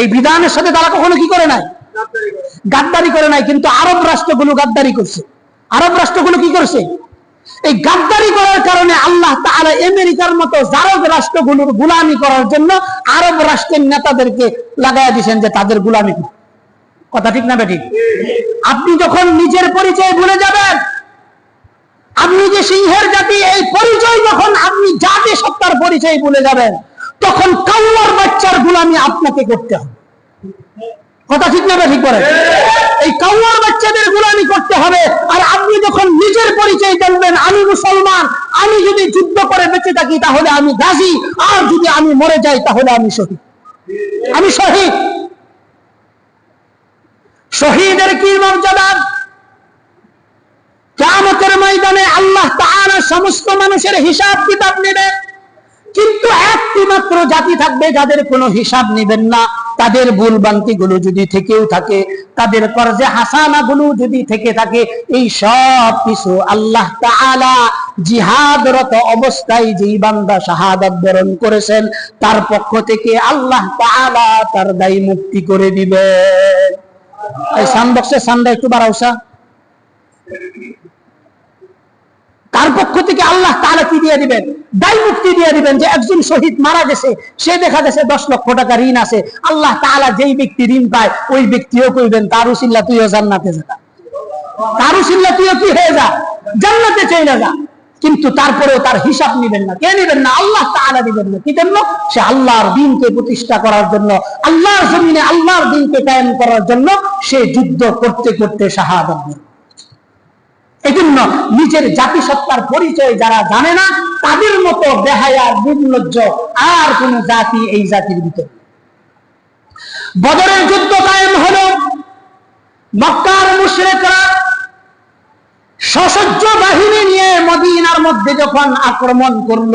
এই বিধানের সাথে তারা কখনো কি করে নাই? গাদ্দারি করে নাই, কিন্তু আরব রাষ্ট্রগুলো গাদ্দারি করছে। আরব রাষ্ট্রগুলো কি করছে? এই গাদ্দারি করার কারণে আল্লাহ তাআলা আমেরিকার মতো জারদ রাষ্ট্রগুলোর গুলামি করার জন্য আরব রাষ্ট্রের নেতাদেরকে লাগাই দিয়েছেন যে তাদের গুলামি। কথা ঠিক না বেঠিক আপনি যখন নিজের পরিচয় ভুলে যাবেন, আপনি যে সিংহের জাতি, এই পরিচয় যখন আপনি জাতি সত্তার পরিচয় ভুলে যাবেন তখন কাল্লার বাচ্চার গুলামি আপনাকে করতে হবে। কথা ঠিক না ঠিক করে? এই কাউয়ার বাচ্চাদের গুলামি করতে হবে, আর আপনি যখন নিজের পরিচয় জানবেন, আমি মুসলমান, আমি যদি যুদ্ধ করে বেঁচে থাকি, তাহলে আমি গাজী, আর যদি আমি মরে যাই, তাহলে আমি শহীদ। আমি শহীদ। শহীদের কি মর্যাদা? কিয়ামতের ময়দানে আল্লাহ তাআলা সমস্ত মানুষের হিসাব কিতাব নেবেন কিন্তু একটি মাত্র জাতি থাকবে যাদের কোনো হিসাব নেবেন না। তাদের ভুল বান্তি গুলো যদি থেকেও থাকে, তাদের কর্জে হাসানা গুলো যদি থেকে থাকে, এই সব কিছু আল্লাহ জিহাদরত অবস্থায় যেই বান্দা শাহাদাত বরণ করেছেন, তার পক্ষ থেকে আল্লাহ তাআলা তার দায়ী মুক্তি করে দিবে এই সাউন্ড বক্সের একটু বাড়াওসা তার পক্ষ থেকে আল্লাহ তাআলা কি দিয়ে দিবেন? দায় মুক্তি দিয়ে দিবেন যে একজন শহীদ মারা গেছে, সে দেখা গেছে দশ লক্ষ টাকা ঋণ আছে। আল্লাহ তাআলা যেই ব্যক্তি ঋণ পায়, ওই ব্যক্তিও কইবেন, তার উসিল্লা তুইও জান্নাতে যা। তার উসিল্লা তুইও কি হয়ে যা? জান্নাতে চলে যা। কিন্তু তারপরেও তার হিসাব নিবেন না। কে নিবেন না? আল্লাহ তাআলা দিবেন না। কি জন্য? সে আল্লাহর দিনকে প্রতিষ্ঠা করার জন্য, আল্লাহর জমিনে আল্লাহর দিনকে কায়েম করার জন্য সে যুদ্ধ করতে করতে বরণ এজন্য নিজের জাতিসত্তার পরিচয় যারা জানে না, তাদের মতো বেহায়ার নির্লজ্জ আর কোন জাতি এই জাতির ভিতরে। বদরের যুদ্ধ কায়েম হলো, মক্কার মুশরিকরা সশস্ত্র বাহিনী নিয়ে মদিনার মধ্যে যখন আক্রমণ করল,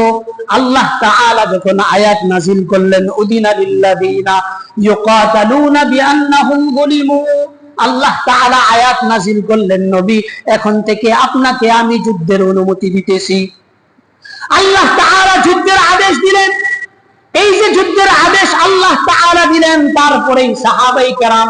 আল্লাহ তাআলা যখন আয়াত নাজিল করলেন, উদিনা লিল্লাযিনা ইউকাতালুনা বিআন্নাহুম যুলিমু আল্লাহ তাআলা আয়াত নাজিল করলেন নবী, এখন থেকে আপনাকে আমি যুদ্ধের অনুমতি দিতেছি। আল্লাহ তাআলা যুদ্ধের আদেশ দিলেন। এই যে যুদ্ধের আদেশ আল্লাহ তাআলা দিলেন, তারপরেই সাহাবাই কেরাম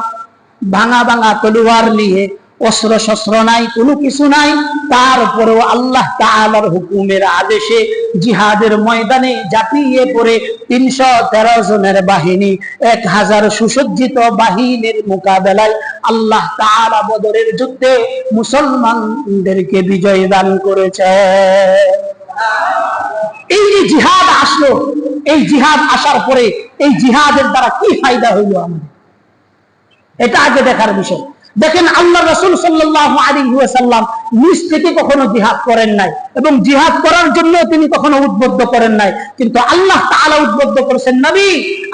ভাঙা ভাঙা তলোয়ার নিয়ে অস্ত্র শস্ত্র নাই, কোনো কিছু নাই। তারপরেও আল্লাহ তাআলার হুকুমের আদেশে জিহাদের ময়দানে জাপিয়ে পড়ে তিনশো তেরো জনের বাহিনী, এক হাজার সুসজ্জিত বাহিনীর মোকাবেলায় আল্লাহ তাআলা বদরের যুদ্ধে মুসলমানদেরকে বিজয় দান করেছে। এই যে জিহাদ আসলো, এই জিহাদ আসার পরে এই জিহাদের দ্বারা কি ফায়দা হইল আমাদের? এটা আগে দেখার বিষয়। দেখেন আল্লাহ রসুল সাল্লাহ আলী সাল্লাম নিজ থেকে কখনো জিহাদ করেন নাই এবং জিহাদ করার জন্য তিনি কখনো উদ্বুদ্ধ করেন নাই। কিন্তু আল্লাহ তাআলা উদ্বুদ্ধ করেছেন, নবী,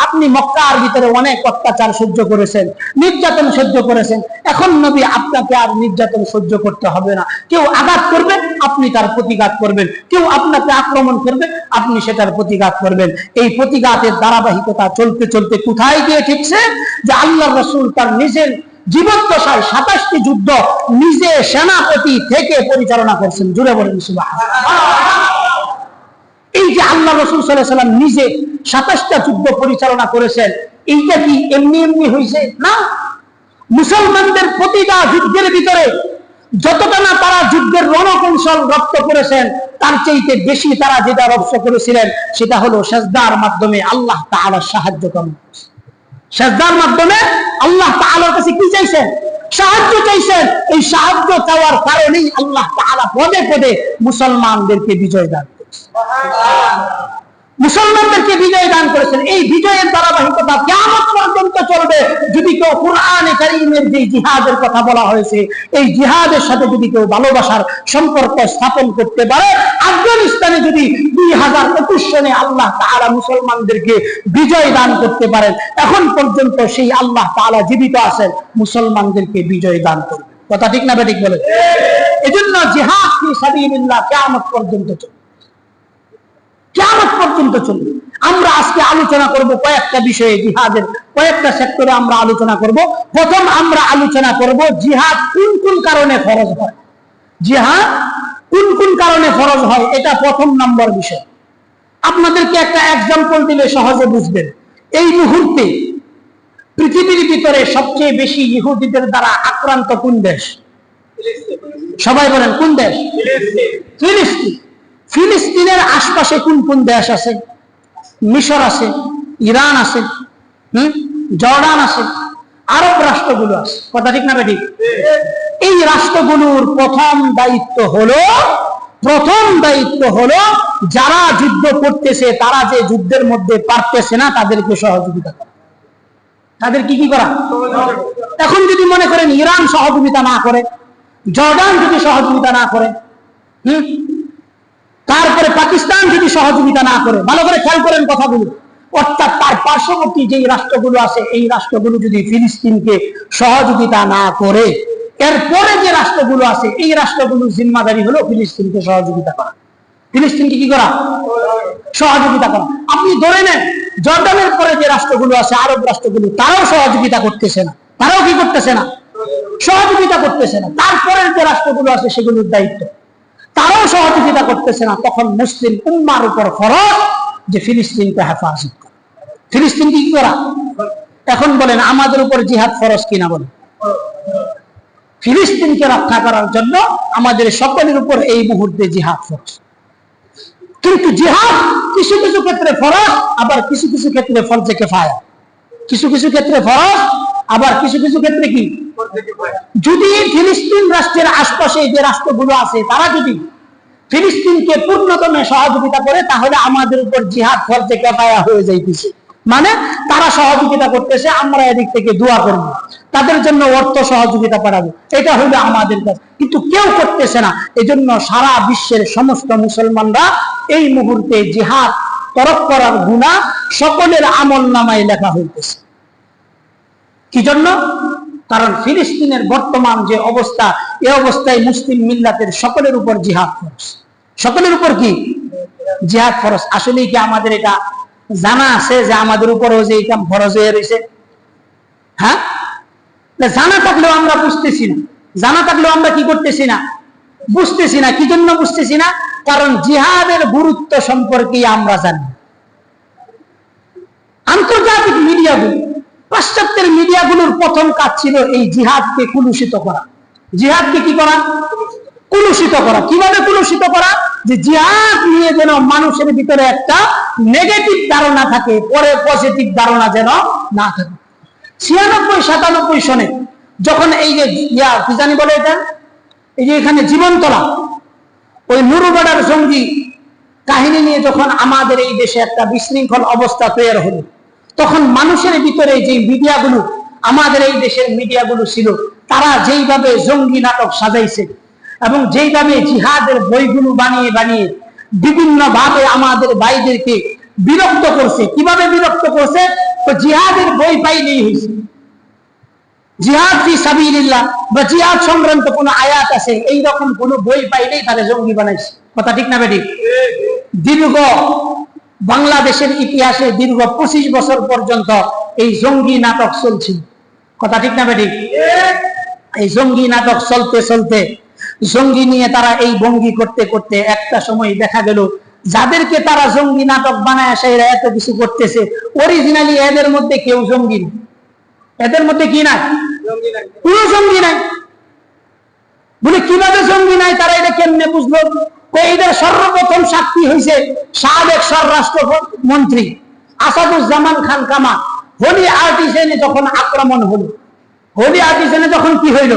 আপনি মক্কার ভিতরে অনেক অত্যাচার সহ্য করেছেন, নির্যাতন সহ্য করেছেন। এখন নবী, আপনাকে আর নির্যাতন সহ্য করতে হবে না। কেউ আঘাত করবে, আপনি তার প্রতিঘাত করবেন। কেউ আপনাকে আক্রমণ করবে, আপনি সেটার প্রতিঘাত করবেন। এই প্রতিঘাতের ধারাবাহিকতা চলতে চলতে কোথায় গিয়ে ঠিকছে? যে আল্লাহ রসুল তার নিজের জীবদ্দশায় সাতাশটি যুদ্ধ নিজে সেনাপতি থেকে পরিচালনা করছেন। জুড়ে বলেন। এই যে আল্লাহ রসুল সাল্লাহ নিজে সাতাশটা যুদ্ধ পরিচালনা করেছেন, এইটা কি এমনি এমনি হয়েছে না। মুসলমানদের প্রতিটা যুদ্ধের ভিতরে যতটা না তারা যুদ্ধের রণকৌশল রপ্ত করেছেন, তার চাইতে বেশি তারা যেটা রপ্ত করেছিলেন, সেটা হলো সেজদার মাধ্যমে আল্লাহ তাআলার সাহায্য করেন। সেজদার মাধ্যমে আল্লাহ তাআলার কাছে কি চাইছেন? সাহায্য চাইছেন। এই সাহায্য চাওয়ার কারণেই আল্লাহ তাআলা পদে পদে মুসলমানদেরকে বিজয় দান করেছেন। মুসলমানদেরকে বিজয় দান করেছেন। এই বিজয়ের ধারাবাহিকতা কিয়ামত পর্যন্ত চলবে যদি কেউ কোরআনে কারীমের যে জিহাদের কথা বলা হয়েছে, এই জিহাদের সাথে যদি কেউ ভালোবাসার সম্পর্ক স্থাপন করতে পারে, আফগানিস্তানে যদি দুই হাজার একুশ সনে আল্লাহ তাআলা মুসলমানদেরকে বিজয় দান করতে পারেন, এখন পর্যন্ত সেই আল্লাহ তাআলা জীবিত আছেন, মুসলমানদেরকে বিজয় দান করবে। কথা ঠিক না বেঠিক বলে? এজন্য জিহাদ ফি সাবিলিল্লাহ কিয়ামত পর্যন্ত চলবে। কেমন পর্যন্ত চলবে। আমরা আজকে আলোচনা করব কয়েকটা বিষয়ে জিহাদের। কয়েকটা সেক্টরে আমরা আলোচনা করব। প্রথম আমরা আলোচনা করব জিহাদ কোন কোন কারণে ফরজ হয়। জিহাদ কোন কোন কারণে ফরজ হয়, এটা প্রথম নম্বর বিষয়। আপনাদেরকে একটা এক্সাম্পল দিলে সহজে বুঝবেন। এই মুহূর্তে পৃথিবীর ভিতরে সবচেয়ে বেশি ইহুদিদের দ্বারা আক্রান্ত কোন দেশ? সবাই বলেন কোন দেশ? ফিলিস্তিন। ফিলিস্তিনের আশপাশে কোন কোন দেশ আছে? মিশর আছে, ইরান আছে, হম? জর্ডান আছে, আরব রাষ্ট্রগুলো আছে। কথা ঠিক না ঠিক এই রাষ্ট্রগুলোর প্রথম দায়িত্ব হলো, প্রথম দায়িত্ব হলো যারা যুদ্ধ করতেছে, তারা যে যুদ্ধের মধ্যে পারতেছে না, তাদেরকে সহযোগিতা করা। তাদের কি কি করা? এখন যদি মনে করেন ইরান সহযোগিতা না করে, জর্ডান যদি সহযোগিতা না করে, হম? তারপরে পাকিস্তান যদি সহযোগিতা না করে, ভালো করে খেয়াল করেন কথাগুলো। অর্থাৎ তার পার্শ্ববর্তী যেই রাষ্ট্রগুলো আছে, এই রাষ্ট্রগুলো যদি ফিলিস্তিনকে সহযোগিতা না করে, এরপরে যে রাষ্ট্রগুলো আছে, এই রাষ্ট্রগুলোর জিম্মাদারি হলো ফিলিস্তিনকে সহযোগিতা করা। ফিলিস্তিনকে কি করা? সহযোগিতা করা। আপনি ধরে নেন, জর্ডানের পরে যে রাষ্ট্রগুলো আছে, আরব রাষ্ট্রগুলো, তারাও সহযোগিতা করতেছে না। তারাও কি করতেছে না? সহযোগিতা করতেছে না। তারপরের যে রাষ্ট্রগুলো আছে, সেগুলোর দায়িত্ব। তারাও সহযোগিতা করতেছে না। তখন মুসলিম উম্মার উপর ফরজ যে ফিলিস্তিনকে হেফাজত করা। ফিলিস্তিন কি করা? এখন বলেন, আমাদের উপর জিহাদ ফরজ কিনা বলেন? ফিলিস্তিনকে রক্ষা করার জন্য আমাদের সকলের উপর এই মুহূর্তে জিহাদ ফরজ। কিন্তু জিহাদ কিছু কিছু ক্ষেত্রে ফরজ, আবার কিছু কিছু ক্ষেত্রে ফরজে কেফায়া কিছু কিছু ক্ষেত্রে ফরজ আবার কিছু কিছু ক্ষেত্রে কি? যদি ফিলিস্তিন রাষ্ট্রের আশপাশে যে রাষ্ট্রগুলো আছে, তারা যদি ফিলিস্তিনকে পূর্ণতমে সহযোগিতা করে, তাহলে আমাদের উপর জিহাদ ফরজে কেফায়া হয়ে যাইতেছে। মানে তারা সহযোগিতা করতেছে, আমরা এদিক থেকে দোয়া করব। তাদের জন্য অর্থ সহযোগিতা পাঠাবো। এটা হলো আমাদের কাজ। কিন্তু কেউ করতেছে না। এজন্য সারা বিশ্বের সমস্ত মুসলমানরা এই মুহূর্তে জিহাদ তরফ করার গুণা সকলের আমল নামায় লেখা হইতেছে। কি জন্য কারণ ফিলিস্তিনের বর্তমান যে অবস্থা এই অবস্থায় মুসলিম মিল্লাতের সকলের উপর জিহাদ ফরস সকলের উপর কি? জিহাদ ফরস আসলে কি আমাদের এটা জানা আছে যে আমাদের উপরও যে এটা ফরজ হয়ে রয়েছে? হ্যাঁ? জানা থাকলেও আমরা বুঝতেছি না। জানা থাকলেও আমরা কি করতেছি না? বুঝতেছি না। কি জন্য বুঝতেছি না? কারণ জিহাদের গুরুত্ব সম্পর্কে আমরা জানি। আন্তর্জাতিক মিডিয়াগুলো পাশ্চাত্যের মিডিয়াগুলোর প্রথম কাজ ছিল এই জিহাদকে কুলুষিত করা। জিহাদকে কি করা? কুলুষিত করা। কীভাবে কুলুষিত করা? যে জিহাদ নিয়ে যেন মানুষের ভিতরে একটা নেগেটিভ ধারণা থাকে, পরে পজিটিভ ধারণা যেন না থাকে। ছিয়ানব্বই, সাতানব্বই সনে যখন এই যে ইয়া, কি জানি বলে এটা? এই যে এখানে জীবনতলা, ওই নুরুবাডার জঙ্গি কাহিনী নিয়ে যখন আমাদের এই দেশে একটা বিশৃঙ্খল অবস্থা তৈরি হলো তখন মানুষের ভিতরে যে মিডিয়াগুলো, আমাদের এই দেশের মিডিয়াগুলো ছিল, তারা যেইভাবে জঙ্গি নাটক সাজাইছে এবং যেইভাবে জিহাদের বইগুলো বানিয়ে বানিয়ে বিভিন্ন ভাবে আমাদের ভাইদেরকে বিরক্ত করছে। কীভাবে বিরক্ত করছে? তো জিহাদের বই পাইলেই হয়েছে। জিহাদ ফি সাবিলিল্লাহ বা জিহাদ সংক্রান্ত কোনো আয়াত আছে এই রকম কোনো বই পাইলেই তাদের জঙ্গি বানাইছে। কথা ঠিক না বেঠিক দীর্ঘ বাংলাদেশের ইতিহাসে দীর্ঘ পঁচিশ বছর পর্যন্ত এই জঙ্গি নাটক চলছিল কথা ঠিক না বেঠিক এই জঙ্গি নাটক চলতে চলতে জঙ্গি নিয়ে তারা এই ভঙ্গি করতে করতে একটা সময় দেখা গেল, যাদেরকে তারা জঙ্গি নাটক বানায় আসে, এরা এত কিছু করতেছে। অরিজিনালি এদের মধ্যে কেউ জঙ্গি না। এদের মধ্যে কি নাই? কোন জঙ্গি নাই। বলে কীভাবে জঙ্গি নাই? তারা এটা কেমনে বুঝলো? তো এদের সর্বপ্রথম সাক্ষী হয়েছে সাবেক স্বরাষ্ট্র মন্ত্রী আসাদুজ্জামান খান কামা হোলি আর্টিসেনে যখন আক্রমণ হলো, হোলি আর্টিসেনে যখন কি হইল?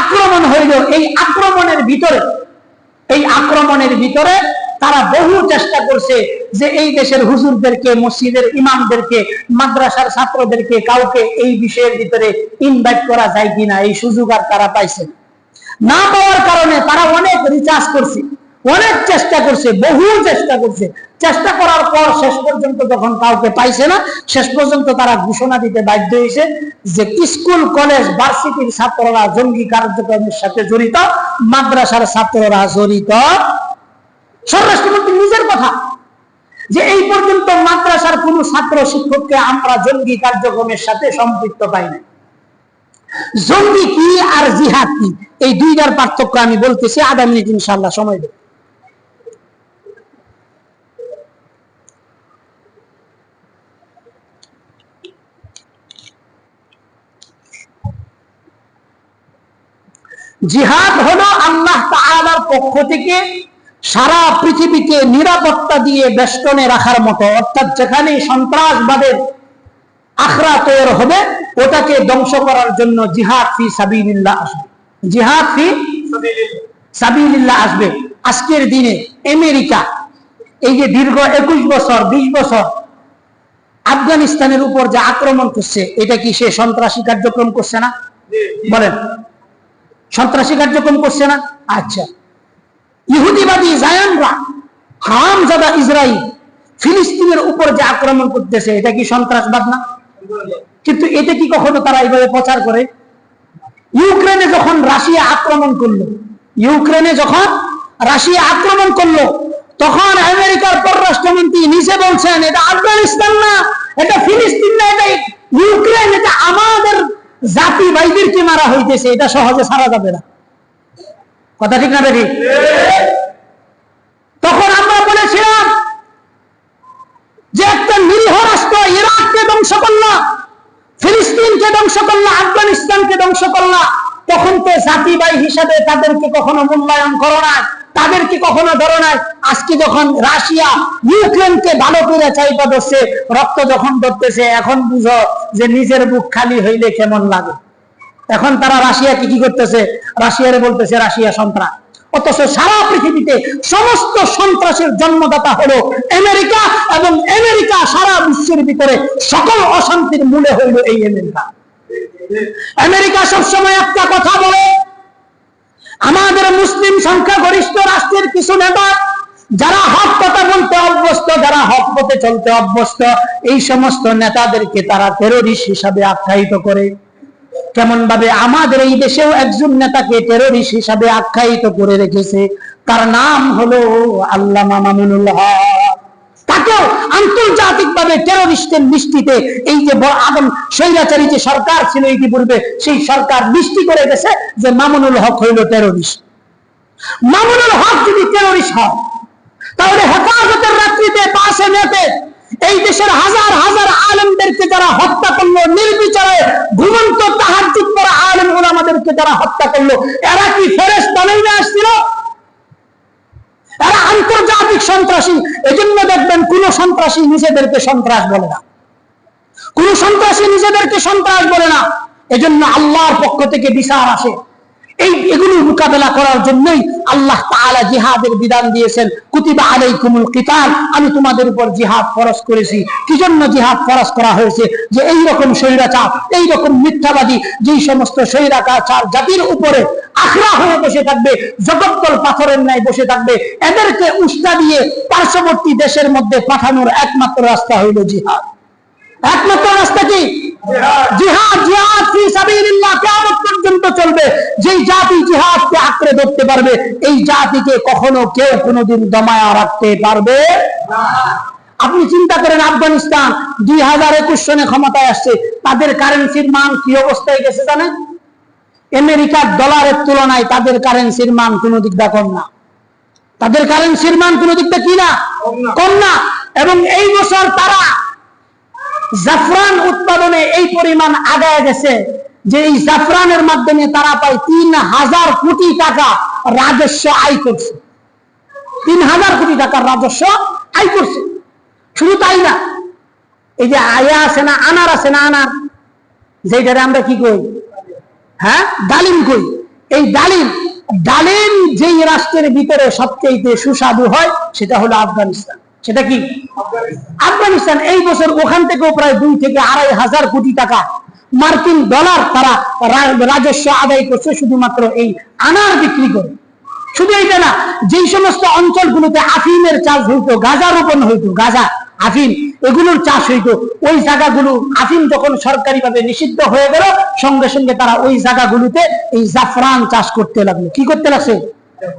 আক্রমণ হইল। এই আক্রমণের ভিতরে, এই আক্রমণের ভিতরে তারা বহু চেষ্টা করছে যে এই দেশের হুজুরদেরকে, মসজিদের ইমামদেরকে, মাদ্রাসার ছাত্রদেরকে কাউকে এই বিষয়ের ভিতরে ইনভাইট করা যায় কিনা, এই সুযোগ আর তারা পাইছে না। না পাওয়ার কারণে তারা অনেক রিচার্জ করছে। অনেক চেষ্টা করছে বহু চেষ্টা করছে। চেষ্টা করার পর শেষ পর্যন্ত যখন কাউকে পাইছে না, শেষ পর্যন্ত তারা ঘোষণা দিতে বাধ্য হয়েছে যে স্কুল, কলেজ, ভার্সিটির ছাত্ররা জঙ্গি কার্যক্রমের সাথে জড়িত, মাদ্রাসার ছাত্ররা জড়িত। স্বরাষ্ট্রমন্ত্রী নিজের কথা, যে এই পর্যন্ত মাদ্রাসার কোন ছাত্র শিক্ষককে আমরা জঙ্গি কার্যক্রমের সাথে সম্পৃক্ত পাই না জঙ্গি কি আর জিহাদ কি? এই দুইটার পার্থক্য আমি বলতেছি আধা মিনিট ইনশাল্লাহ সময় দেব। জিহাদ হলো আল্লাহ তাআলার পক্ষ থেকে সারা পৃথিবীকে নিরাপত্তা দিয়ে বেষ্টনে রাখার মতো। অর্থাৎ যেখানে সন্ত্রাসবাদের আখড়া তৈরি হবে ওটাকে ধ্বংস করার জন্য জিহাদ ফি সাবিলিল্লাহ আসবে। জিহাদ ফি সাবিলিল্লাহ আসবে। আজকের দিনে আমেরিকা এই যে দীর্ঘ একুশ বছর বিশ বছর আফগানিস্তানের উপর যে আক্রমণ করছে এটা কি সে সন্ত্রাসী কার্যক্রম করছে না? বলেন। সন্ত্রাসী কার্যক্রম করছে না? আচ্ছা। ইহুদিবাদী জায়ানরা হাম জাদা ইসরায়েল ফিলিস্তিনের উপর যে আক্রমণ করতেছে, এটা কি সন্ত্রাসবাদ না? কিন্তু এটা কি কখনো তারা এইভাবে প্রচার করে? ইউক্রেনে যখন রাশিয়া আক্রমণ করল, ইউক্রেনে যখন রাশিয়া আক্রমণ করল, তখন আমেরিকার পররাষ্ট্রমন্ত্রী নিজে বলছেন, এটা আফগানিস্তান না, এটা ফিলিস্তিন না, এটা ইউক্রেন, এটা আমাদের জাতি ভাইদেরকে মারা হইতেছে, এটা সহজে সারা যাবে না। কথা ঠিক না বেরি তখন আমরা বলেছিলাম যে একটা নিরীহ রাষ্ট্র ইরাককে ধ্বংস করলাম ফিলিস্তিনকে ধ্বংস করলা, আফগানিস্তানকে ধ্বংস করলা, তখন তো জাতিবাই হিসাবে তাদেরকে কখনো মূল্যায়ন করো না তাদেরকে কখনো ধরো নাই? আজকে যখন রাশিয়া ইউক্রেনকে ভালো করে চাইবা ধরছে, রক্ত যখন ধরতেছে, এখন বুঝো যে নিজের বুক খালি হইলে কেমন লাগে। এখন তারা রাশিয়াকে কি করতেছে? রাশিয়ারে বলতেছে, রাশিয়া সন্ত্রাস। অথচ সারা পৃথিবীতে সমস্ত সন্ত্রাসের জন্মদাতা হলো আমেরিকা এবং আমেরিকা সারা বিশ্বের ভিতরে সকল অশান্তির মূলে হইল এই আমেরিকা। আমেরিকা সবসময় একটা কথা বলে আমাদের মুসলিম সংখ্যাগরিষ্ঠ রাষ্ট্রের কিছু নেতা, যারা হক কথা বলতে অভ্যস্ত, যারা হক পথে চলতে অভ্যস্ত, এই সমস্ত নেতাদেরকে তারা টেরোরিস্ট হিসাবে আখ্যায়িত করে। কেমন ভাবে আমাদের এই দেশেও একজন নেতাকে টেরোরিস্ট হিসাবে আখ্যায়িত করে রেখেছে, তার নাম হলো আল্লাহ মামুনুল হক। তাকেও আন্তর্জাতিক ভাবে টেরোরিস্টের দৃষ্টিতে এই যে আদম স্বৈরাচারী যে সরকার ছিল ইতিপূর্বে, সেই সরকার দৃষ্টি করে গেছে যে মামুনুল হক হইল টেরোরিস্ট মামুনুল হক যদি টেরোরিস্ট হয়, তাহলে হেফাজতের রাত্রিতে পাশে নেতে এই দেশের হাজার হাজার আলেমদেরকে যারা হত্যা করল, নির্বিচারে ঘুমন্ত তাহাজুদ করা আলেম ওলামাদেরকে যারা হত্যা করল, এরা কি ফেরেস বানাইতে আসছিল? এরা আন্তর্জাতিক সন্ত্রাসী, এজন্য দেখবেন কোন সন্ত্রাসী নিজেদেরকে সন্ত্রাস বলে না। কোন সন্ত্রাসী নিজেদেরকে সন্ত্রাস বলে না। এজন্য আল্লাহর পক্ষ থেকে বিচার আসে। এই, এগুলো মোকাবেলা করার জন্যই আল্লাহ তাআলা জিহাদের বিধান দিয়েছেন, কুতিবা আলাইকুমুল কিতাল, আমি তোমাদের উপর জিহাদ ফরজ করেছি। কি জন্য জিহাদ ফরজ করা হয়েছে? যে এই রকম স্বৈরাচার এই রকম মিথ্যাবাদী, যেই সমস্ত স্বৈরাচার জাতির উপরে আখড়া হয়ে বসে থাকবে, জগদ্দল পাথরের ন্যায় বসে থাকবে। এদেরকে উস্তা দিয়ে পার্শ্ববর্তী দেশের মধ্যে পাঠানোর একমাত্র রাস্তা হইল জিহাদ। একমাত্র রাস্তা কি? আপনি চিন্তা করেন, আফগানিস্তান দুই হাজার একুশ সনে ক্ষমতায় আসছে, তাদের কারেন্সির মান কি অবস্থায় গেছে জানেন? আমেরিকার ডলারের তুলনায় তাদের কারেন্সির মান কোনো দিক দা কম না। তাদের কারেন্সির মান কোনো দিক দিয়ে কি না? কম না। এবং এই বছর তারা জাফরান উৎপাদনে এই পরিমাণ আগায় গেছে যে এই জাফরানের মাধ্যমে তারা পায় তিন হাজার কোটি টাকা রাজস্ব আয় করছে। তিন হাজার কোটি টাকার রাজস্ব আয় করছে। শুধু তাই না, এই যে আয়া আছে না, আনার আছে না, আনার যেটারে আমরা কি কই? হ্যাঁ? ডালিম কই? এই ডালিম ডালিম যেই রাষ্ট্রের ভিতরে সবচেয়ে সুস্বাদু হয় সেটা হলো আফগানিস্তান। সেটা কি? আফগানিস্তান। এই বছর ওখান থেকেও প্রায় দুই থেকে আড়াই হাজার কোটি টাকা মার্কিন ডলার তারা রাজস্ব আদায় করছে শুধুমাত্র এই আনার বিক্রি করে। শুধু এইটা না যেই সমস্ত অঞ্চলগুলোতে আফিমের চাষ হইতো গাঁজা রোপণ হইতো গাঁজা। আফিম এগুলোর চাষ হইতো ওই জায়গাগুলো আফিম যখন সরকারিভাবে নিষিদ্ধ হয়ে গেল, সঙ্গে সঙ্গে তারা ওই জায়গাগুলোতে এই জাফরান চাষ করতে লাগল। কি করতে লাগছে?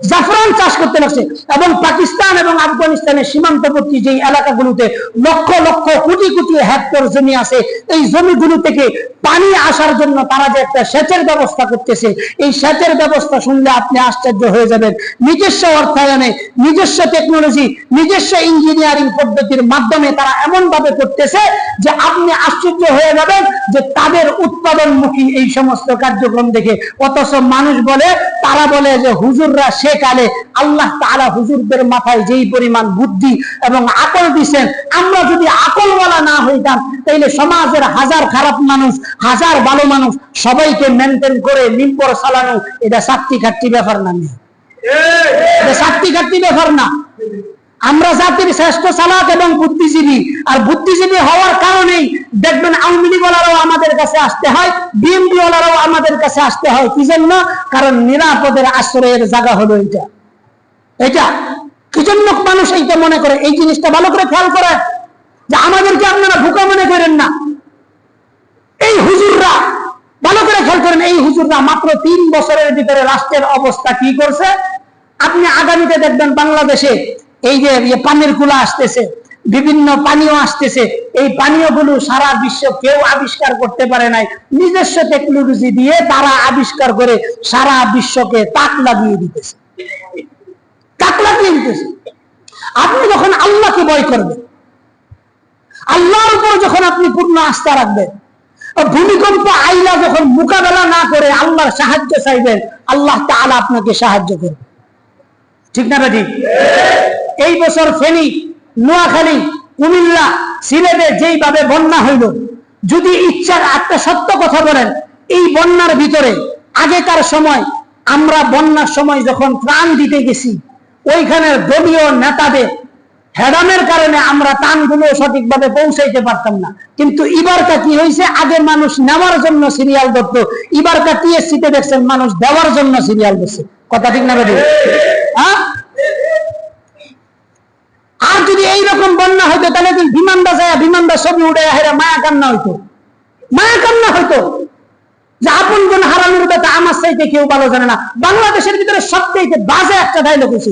জাফরান চাষ করতে লাগছে। এবং পাকিস্তান এবং আফগানিস্তানের সীমান্তবর্তী যে এলাকাগুলোতে লক্ষ লক্ষ কোটি কোটি হেক্টর জমি আছে, এই জমিগুলো থেকে পানি আসার জন্য তারা যে একটা সেচের ব্যবস্থা করতেছে, এই সেচের ব্যবস্থা শুনলে আপনি আশ্চর্য হয়ে যাবেন। নিজস্ব অর্থায়নে, নিজস্ব টেকনোলজি নিজস্ব ইঞ্জিনিয়ারিং পদ্ধতির মাধ্যমে তারা এমন ভাবে করতেছে যে আপনি আশ্চর্য হয়ে যাবেন যে তাদের উৎপাদনমুখী এই সমস্ত কার্যক্রম দেখে। অথচ মানুষ বলে, তারা বলে যে হুজুররা সে কালে আল্লাহ তারা হুজুরদের মাথায় যেই পরিমাণ বুদ্ধি এবং আকল দিছেন, আমরা যদি আকলওয়ালা না হইতাম, তাইলে সমাজের হাজার খারাপ মানুষ, হাজার ভালো মানুষ সবাইকে মেনটেন করে নিম্পর চালানো এটা সাতটি খাট্টি ব্যাপার না এটা সাক্ষী খাট্টি ব্যাপার না। আমরা জাতির শ্রেষ্ঠ চালাক এবং বুদ্ধিজীবী। আর বুদ্ধিজীবী হওয়ার কারণেই দেখবেন আওয়ামী লীগওয়ালারাও আমাদের কাছে আসতে হয় বিএনপি ওয়ালারাও আমাদের কাছে আসতে হয়। কি জন্য? কারণ নিরাপদের আশ্রয়ের জায়গা হলো এটা এটা কি জন্য মানুষ এইটা মনে করে? এই জিনিসটা ভালো করে খেয়াল করে যে আমাদেরকে আপনারা ভুকা মনে করেন না। এই হুজুররা ভালো করে খেয়াল করেন, এই হুজুররা মাত্র তিন বছরের ভিতরে রাষ্ট্রের অবস্থা কি করছে? আপনি আগামীতে দেখবেন বাংলাদেশে এই যে পানির কুলা আসতেছে, বিভিন্ন পানীয় আসতেছে, এই পানীয়গুলো সারা বিশ্ব কেউ আবিষ্কার করতে পারে নাই। নিজস্ব টেকনোলজি দিয়ে তারা আবিষ্কার করে সারা বিশ্বকে তাক লাগিয়ে দিতেছে। তাক লাগিয়ে দিতেছে। আপনি যখন আল্লাহকে ভয় করবেন, আল্লাহর উপর যখন আপনি পূর্ণ আস্থা রাখবেন, ভূমিকম্প আইলা যখন মোকাবেলা না করে আল্লাহর সাহায্য চাইবেন, আল্লাহ তাআলা আপনাকে সাহায্য করবে। ঠিক না ঠিক। এই বছর ফেনী নোয়াখালী কুমিল্লা সিলেটে যেইভাবে বন্যা হইল যদি ইচ্ছার একটা সত্য কথা বলেন এই বন্যার ভিতরে আগেকার সময় আমরা বন্যার সময় যখন ত্রাণ দিতে গেছি ওইখানের দলীয় নেতাদের হেডামের কারণে আমরা টানগুলো সঠিকভাবে পৌঁছাইতে পারতাম না। কিন্তু এবারটা কি হয়েছে আগে মানুষ নেওয়ার জন্য সিরিয়াল ধরতো এবারটা টিএসসি তে দেখছেন মানুষ দেওয়ার জন্য সিরিয়াল দিচ্ছে কথা ঠিক না হ্যাঁ? যদি এইরকম বন্যা হইতো, তাহলে তুই বিমানটা যায়, বিমানটা ছবি উঠে হেরা মায়া কান্না হইতো? মায়া কান্না হইতো? যে আপন কোন হারানোর কথা আমার চাইতে কেউ ভালো জানে না। বাংলাদেশের ভিতরে সবচেয়ে বাজে একটা ডায়লগ হয়েছে।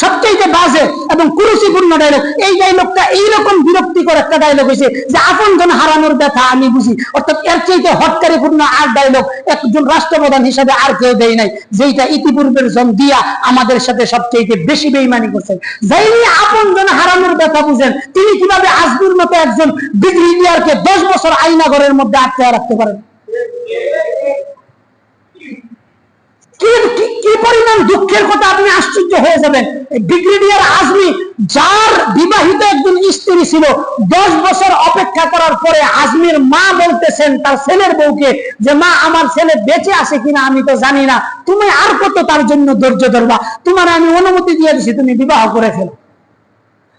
সবচেয়ে বাজে এবং কুরুচিপূর্ণ ডায়লগ এই ডায়লগটা এইরকম বিরক্তিকর একটা ডায়লগ হয়েছে যে আপন জন হারানোর ব্যথা আমি বুঝি। অর্থাৎ এর চাইতে হটকারিপূর্ণ আর ডায়লগ একজন রাষ্ট্রপ্রধান হিসাবে আর কেউ দেয় নাই যেটা ইতিপূর্বের জন দিয়া আমাদের সাথে সবচেয়ে বেশি বেইমানি করছেন যাইনি আপন জন হারানোর ব্যথা বুঝেন, তিনি কীভাবে আজগুর মতো একজন ব্রিগেডিয়ারকে দশ বছর আইনাগরের মধ্যে আটকে রাখতে পারেন? আজমির মা বলতেছেন তার ছেলের বউকে যে, মা, আমার ছেলে বেঁচে কিনা আমি তো জানি না। তুমি আর কত তার জন্য ধৈর্য ধরবা? তোমার আমি অনুমতি দিয়ে দিছি, তুমি বিবাহ করে ফেলো।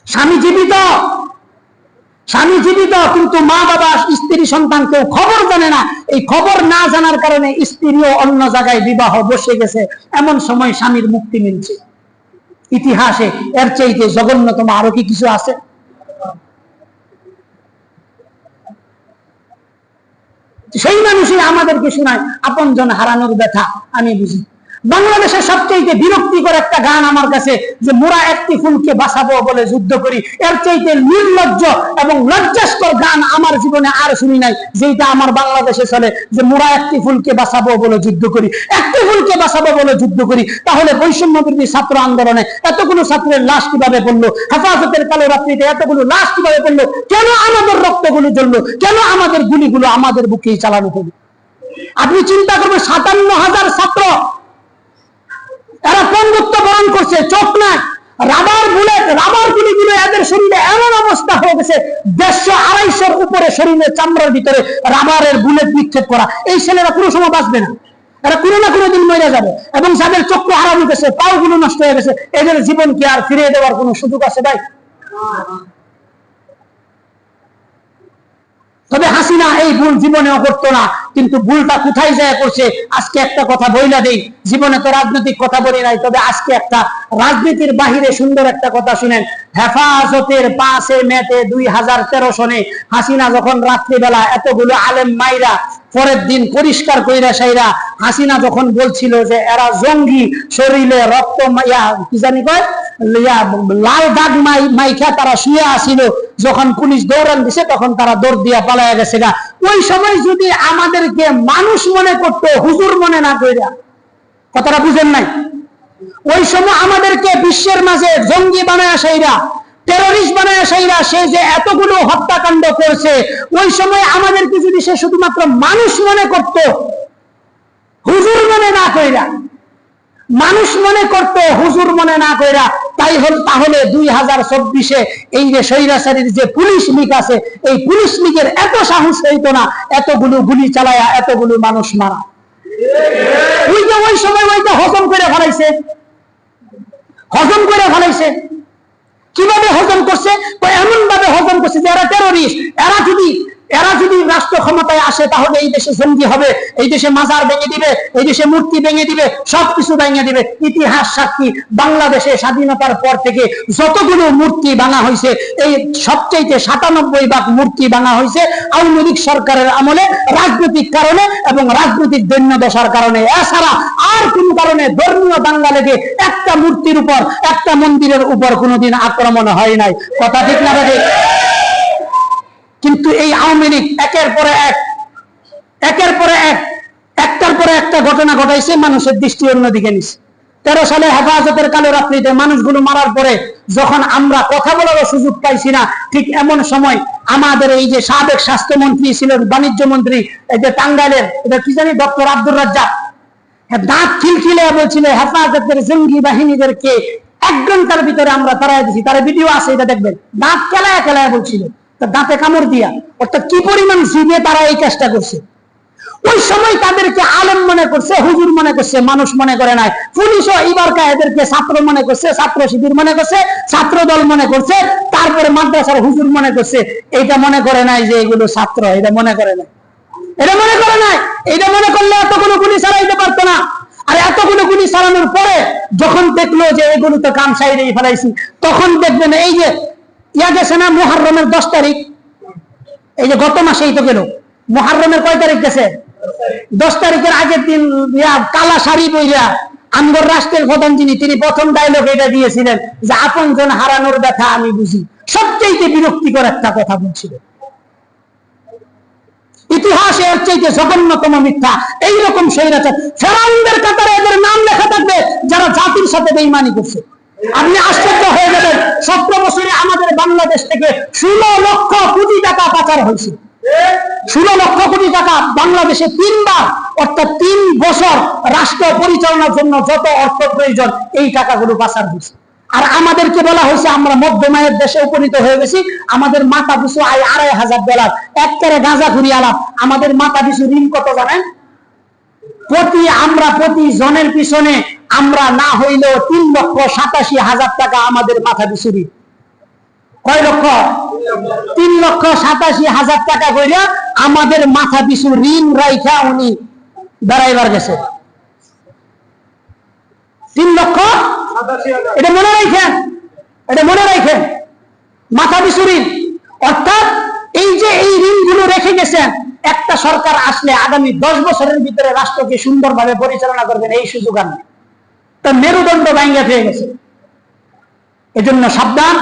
স্বামী জীবিত স্বামী জীবিত, কিন্তু মা বাবা, স্ত্রী, সন্তান কেউ খবর জানে না। এই খবর না জানার কারণে স্ত্রীও অন্য জায়গায় বিবাহ বসে গেছে। এমন সময় স্বামীর মুক্তি মিলছে। ইতিহাসে এর চাইতে জঘন্যতম আরও কি কিছু আছে? সেই মানুষই আমাদেরকে শোনায় আপন জন হারানোর ব্যথা, আমি বুঝি। বাংলাদেশের সবচেয়ে বিরক্তিকর একটা গান আমার কাছে যে, মোরা একটি ফুলকে বাঁচাবো বলে যুদ্ধ করি। এর চাইতে নির্লজ্জ এবং লজ্জাস্কর গান আমার জীবনে আর শুনি নাই যেটা আমার বাংলাদেশে চলে, যে, মোরা একটি ফুলকে বাঁচাবো বলে যুদ্ধ করি। একটি ফুলকে বাঁচাবো বলে যুদ্ধ করি। তাহলে বৈষম্য বিরোধী ছাত্র আন্দোলনে এতগুলো ছাত্রের লাশ কীভাবে পড়ল? হেফাজতের কালো রাত্রিতে এতগুলো লাশ কীভাবে পড়ল? কেন আমাদের রক্তগুলো জ্বললো? কেন আমাদের গুলিগুলো আমাদের বুকেই চালানো হলো? আপনি চিন্তা করবেন, সাতান্ন হাজার ছাত্র এরা পঙ্গুত্ব বরণ করছে? চোখ নাই। রাবার বুলেট, রাবার গুলিগুলো এদের শরীরে এমন অবস্থা হয়ে গেছে, দেড়শো আড়াইশোর উপরে শরীরের চামড়ার ভিতরে রাবারের বুলেট নিক্ষেপ করা। এই ছেলেরা কোনো সময় বাঁচবে না। এরা কোনো না কোনো দিন মরে যাবে এবং যাদের চক্ষু হারা গেছে পাও গুলো নষ্ট হয়ে গেছে, এদের জীবন কি আর ফিরিয়ে দেওয়ার কোনো সুযোগ আছে ভাই? তবে হাসিনা এই ভুল জীবনেও করতো না, কিন্তু ভুলটা কোথায় যায় করছে, আজকে একটা কথা বইলা দেই, জীবনে তো রাজনৈতিক কথা বলি নাই, তবে আজকে একটা রাজনীতির বাহিরে সুন্দর একটা কথা শুনেন, হেফাজতের পাশে মেতে দুই হাজার তেরো সনে হাসিনা যখন রাত্রিবেলা এতগুলো আলেম মাইরা পরের দিন পরিষ্কার কইরা সাইরা হাসিনা যখন বলছিল যে এরা জঙ্গি শরীরে রক্ত ইয়া কি জানি কয় লাল দাগ মাই, মাইখা তারা শুয়ে আসিল। যখন পুলিশ দৌড়ান দিছে, তখন তারা দৌড় দিয়া পালায়া গেছে গা। ওই সময় যদি আমাদেরকে মানুষ মনে করতো, হুজুর মনে না কইরা, কথাটা বুঝেন নাই? ওই সময় আমাদেরকে বিশ্বের মাঝে জঙ্গি বানায় সেইরা টেরোরিস্ট বানায় সেইরা সে যে এতগুলো হত্যাকাণ্ড করছে, ওই সময় আমাদেরকে যদি সে শুধুমাত্র মানুষ মনে করত, হুজুর মনে না কইরা, মানুষ মনে করত, হুজুর মনে না কইরা, তাই হল, তাহলে দুই হাজার চব্বিশে এই যে সৈরাচারীর যে পুলিশ লীগ আছে, এই পুলিশ লীগের এত সাহস হইতো না, এতগুলো গুলি চালায়া, এতগুলো মানুষ মারা। ওই যে ওই সময় ওইটা হজম করে ফেলাইছে। হজম করে ফেলাইছে। কীভাবে হজম করছে? এমন ভাবে হজম করছে যারা টেরোরিস্ট এরা যদি এরা যদি রাষ্ট্র ক্ষমতায় আসে, তাহলে এই দেশে জঙ্গি হবে, এই দেশে মাজার ভেঙে দিবে, এই দেশে মূর্তি ভেঙে দিবে, সবকিছু ভেঙে দিবে। ইতিহাস সাক্ষী, বাংলাদেশে স্বাধীনতার পর থেকে যতগুলো মূর্তি ভাঙা হয়েছে, এই সবচেয়ে সাতানব্বই ভাগ মূর্তি ভাঙা হয়েছে আওয়ামী লীগ সরকারের আমলে, রাজনৈতিক কারণে এবং রাজনৈতিক দৈন্য দশার কারণে। এছাড়া আর কোন কারণে ধর্মীয় দাঙ্গা লেগে একটা মূর্তির উপর, একটা মন্দিরের উপর কোনোদিন আক্রমণ হয় নাই। কথা ঠিক না কিন্তু এই আওয়ামী লীগ একের পরে এক, একের পরে এক, একটার পরে একটা ঘটনা ঘটাইছে, মানুষের দৃষ্টি অন্যদিকে নিছে। তেরো সালে হেফাজতের কালো রাত্রিতে মানুষগুলো মারার পরে যখন আমরা কথা বলারও সুযোগ পাইছি না, ঠিক এমন সময় আমাদের এই যে সাবেক স্বাস্থ্যমন্ত্রী ছিলেন বাণিজ্য মন্ত্রী, এই যে টাঙ্গাইলের, এটা কি জানি ডক্টর আব্দুর রাজ্জাক দাঁত খিলখিলে বলছিল, হেফাজতের জঙ্গি বাহিনীদেরকে এক ঘণ্টার ভিতরে আমরা তারাই দিছি। তার ভিডিও আছে, এটা দেখবেন। দাঁত খেলায় খেলায় বলছিল। তার দাঁতে কামড় দিয়া, অর্থাৎ কি পরিমাণ জিভে তারা এই কাজটা করছে? ওই সময় তাদেরকে আলম মনে করছে, হুজুর মনে করছে, মানুষ মনে করে নাই। পুলিশও এবার এদেরকে ছাত্র মনে করছে, ছাত্র শিবির মনে করছে, ছাত্র দল মনে করছে, তারপরে মাদ্রাসার হুজুর মনে করছে এটা মনে করে নাই যে এগুলো ছাত্র, এটা মনে করে নাই। এটা মনে করে নাই, এটা মনে করলে এতগুলো গুলি চালাইতে পারতো না। আর এতগুলো গুলি চালানোর পরে যখন দেখল যে এগুলো তো কাম সাইডে ফেলাইছি, তখন দেখবেন এই যে ইয়া গেছে না মোহারমের দশ তারিখ? এই যে গত মাসেই তো গেল। মোহারমের কয় তারিখ গেছে? দশ তারিখের আগের দিন কালা শাড়ি বইয়া আমগর রাষ্ট্রের প্রধান যিনি, তিনি প্রথম ডায়লগ এটা দিয়েছিলেন যে আপন জন হারানোর ব্যথা আমি বুঝি। সবচেয়ে বিরক্তিকর একটা কথা বলছিলেন ইতিহাসে এর চাইতে জঘন্যতম মিথ্যা। এইরকম স্বৈরাচার। ফেরাউনদের কাতারে এদের নাম লেখা থাকবে যারা জাতির সাথে বেইমানি করছে। আপনি আশ্চর্য হয়ে যাবেন সতেরো বছরে আমাদের বাংলাদেশ থেকে ষোলো লক্ষ কোটি টাকা পাচার হয়েছে। ষোলো লক্ষ কোটি টাকা বাংলাদেশে তিনবার, অর্থাৎ তিন বছর রাষ্ট্র পরিচালনার জন্য যত অর্থ প্রয়োজন, এই টাকাগুলো পাচার হয়েছে। আর আমাদেরকে বলা হয়েছে, আমরা মধ্যমায়ের দেশে উপনীত হয়ে গেছি। আমাদের মাথা পিছু আয় আড়াই হাজার ডলার। একবারে গাঁজা ঘুরি আলাপ। আমাদের মাথা পিছু ঋণ কত জানেন? প্রতি, আমরা প্রতি জনের পিছনে আমরা না হইলেও তিন লক্ষ সাতাশি হাজার টাকা আমাদের মাথা পিছু ঋণ কয় লক্ষ? তিন লক্ষ সাতাশি হাজার টাকা কইরা আমাদের মাথা পিছু ঋণ রাইখা উনি বেড়াইবার গেছে। তিন লক্ষ? এটা মনে রাখেন এটা মনে রাখেন মাথা পিছু ঋণ। অর্থাৎ এই যে এই ঋণগুলো রেখে গেছেন একটা সরকার আসলে আগামী দশ বছরের ভিতরে রাষ্ট্রকে সুন্দরভাবে পরিচালনা করবেন এই সুযোগ আর নেই। তার মেরুদণ্ড ভাঙ্গা পেয়ে গেছে। এজন্য সাবধান।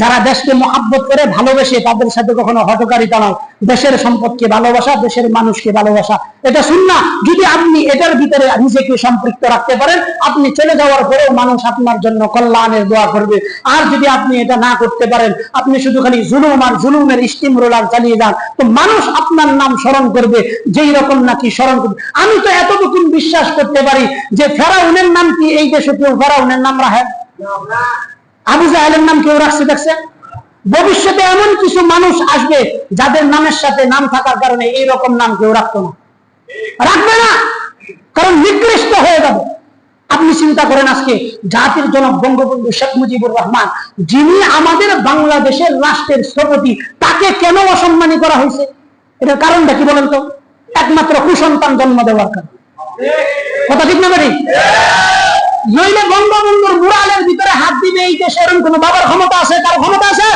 যারা দেশকে মহাব্বত করে ভালোবেসে তাদের সাথে কখনো হটকারিতা নয়। দেশের সম্পদকে ভালোবাসা, দেশের মানুষকে ভালোবাসা। এটা শুননা যদি আপনি এটার ভিতরে নিজেকে সম্পৃক্ত রাখতে পারেন, আপনি চলে যাওয়ার পরেও মানুষ আপনার জন্য কল্যাণের দোয়া করবে। আর যদি আপনি এটা না করতে পারেন, আপনি শুধু খালি জুলুম আর জুলুমের স্টিম রোলার চালিয়ে যান, তো মানুষ আপনার নাম স্মরণ করবে, যেই রকম নাকি স্মরণ করবে। আমি তো এতটুকু বিশ্বাস করতে পারি যে ফেরাউনের নাম কি এই দেশে কেউ ফেরাউনের নাম রাখে? আবু জাহেলের নাম কেউ রাখছে দেখছে ভবিষ্যতে এমন কিছু মানুষ আসবে যাদের নামের সাথে নাম থাকার কারণে এই রকম নাম কেউ রাখতো না। রাখবে না, কারণ নিকৃষ্ট হয়ে যাবে। আপনি চিন্তা করেন আজকে, জাতির জনক বঙ্গবন্ধু শেখ মুজিবুর রহমান, যিনি আমাদের বাংলাদেশের রাষ্ট্রের স্থপতি, তাকে কেন অসম্মানী করা হয়েছে? এটার কারণটা কি বলেন তো? একমাত্র কুসন্তান জন্ম দেওয়ার কারণ। কথা ঠিক না বাড়ি নইলে বঙ্গবন্ধুর মুরালের ভিতরে হাত দিবে এই দেশে এরকম কোন বাবার ক্ষমতা আছে তার ক্ষমতা আছে?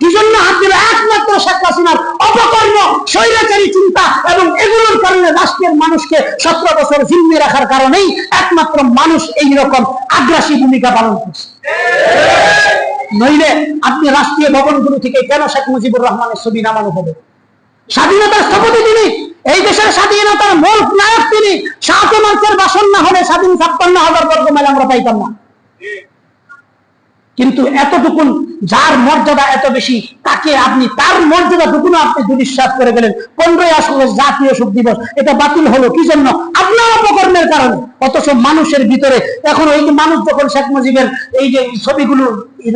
কি জন্য হাত দিবে, একমাত্র শেখ হাসিনার অপকর্ম, স্বৈরাচারী চিন্তা এবং এগুলোর কারণে রাষ্ট্রের মানুষকে সতেরো বছর জিম্মি রাখার কারণেই একমাত্র মানুষ এই রকম আগ্রাসী ভূমিকা পালন করছে। নইলে আপনি রাষ্ট্রীয় ভবনগুলো থেকে কেন শেখ মুজিবুর রহমানের ছবি নামানো হবে? স্বাধীনতার স্থপতি তিনি। এই দেশের স্বাধীনতার মূল নায়ক তিনি। সাত মানুষের বাসন না হলে স্বাধীন ছাপ্পান্ন হাজার বর্গ আমরা পাইতাম না। কিন্তু এতটুকুন যার মর্যাদা এত বেশি, তাকে আপনি তার মর্যাদা টুকুন আপনি দুলিশ্বাস করে গেলেন। পনেরোই আসলে জাতীয় শোক দিবস, এটা বাতিল হলো কি জন্য আপনার অপকর্মের কারণে। অথচ মানুষের ভিতরে এখন যে মানুষ যখন শেখ মুজিবের এই যে ছবিগুলো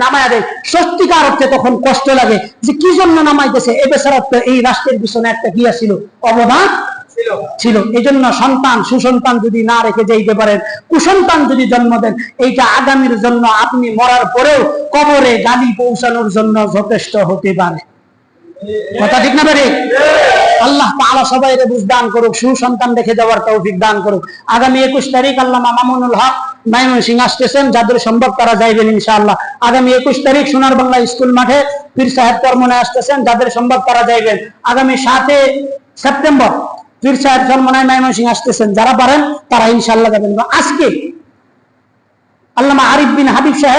নামায় দেয়, সত্যিকার অর্থে তখন কষ্ট লাগে। যে কি জন্য নামাইতেছে? এ বেচারা তো এই রাষ্ট্রের পিছনে একটা গিয়া ছিল অবদান? ছিল। এই জন্য সন্তান, সুসন্তান যদি না রেখে যাইতে পারেন, কুসন্তান যদি জন্ম দেন, এইটা আগামীর জন্য আপনি মরার পরেও কবরে গালি পৌঁছানোর জন্য যথেষ্ট হতে পারে। কথা ঠিক না পারে আল্লাহ তাআলা সবাই বুঝদান করুক, সুসন্তান রেখে যাওয়ার তৌফিক দান করুক। আগামী একুশ তারিখ আল্লাহ মামুনুল হক মাইমন সিং আসতেছেন, যাদের সম্ভব করা যাইবেন ইনশাআল্লাহ। আগামী একুশ তারিখ সোনার বাংলা স্কুল মাঠে পীর সাহেব চরমনে আসতেছেন, যাদের সম্ভব করা যাইবেন। আগামী সাতে সেপ্টেম্বর পীর সাহেব জন্মনায় মাইমন সিং আসতেছেন, যারা পারেন তারা ইনশাল্লাহ যাবেন। আজকে আল্লামা আরিফ বিন হাবিব সাহেব